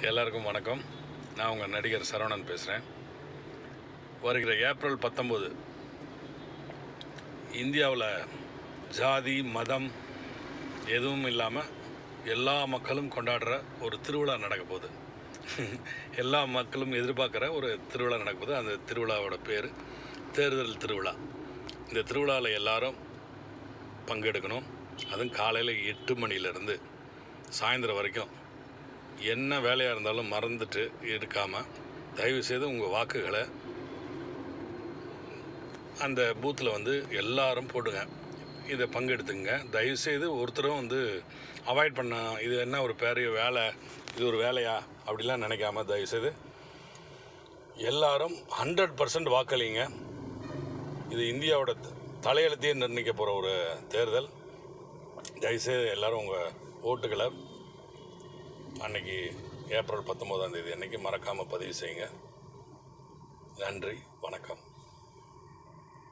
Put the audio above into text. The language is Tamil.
எல்லாருக்கும் வணக்கம். நான் உங்கள் நடிகர் சரவணன் பேசுகிறேன் வருகிற ஏப்ரல் பத்தொம்போது இந்தியாவில் ஜாதி மதம் எதுவும் இல்லாமல் எல்லா மக்களும் கொண்டாடுற ஒரு திருவிழா நடக்க போகுது. எல்லா மக்களும் எதிர்பார்க்குற ஒரு திருவிழா நடக்க போகுது. அந்த திருவிழாவோட பேர் தேர்தல் திருவிழா. இந்த திருவிழாவில் எல்லாரும் பங்கெடுக்கணும். அதுவும் காலையில் எட்டு மணிலேருந்து சாயந்தரம் வரைக்கும் என்ன வேலையாக இருந்தாலும் மறந்துட்டு இருக்காமல் தயவுசெய்து உங்கள் வாக்குகளை அந்த பூத்தில் வந்து எல்லாரும் போடுங்க. இதை பங்கெடுத்துங்க தயவுசெய்து ஒருத்தரும் வந்து அவாய்ட் பண்ண இது என்ன ஒரு பெரிய வேலை இது ஒரு வேலையா அப்படிலாம் நினைக்காம தயவுசெய்து எல்லாரும் ஹண்ட்ரட் பர்சன்ட் வாக்களிங்க. இது இந்தியாவோட தலையெழுத்தையே நிர்ணயிக்க போகிற ஒரு தேர்தல். தயவுசெய்து எல்லோரும் உங்கள் ஓட்டுகளை அன்னைக்கு ஏப்ரல் பத்தொம்போதாம் தேதி அன்னைக்கு மறக்காமல் பதிவு செய்யுங்க. நன்றி வணக்கம்.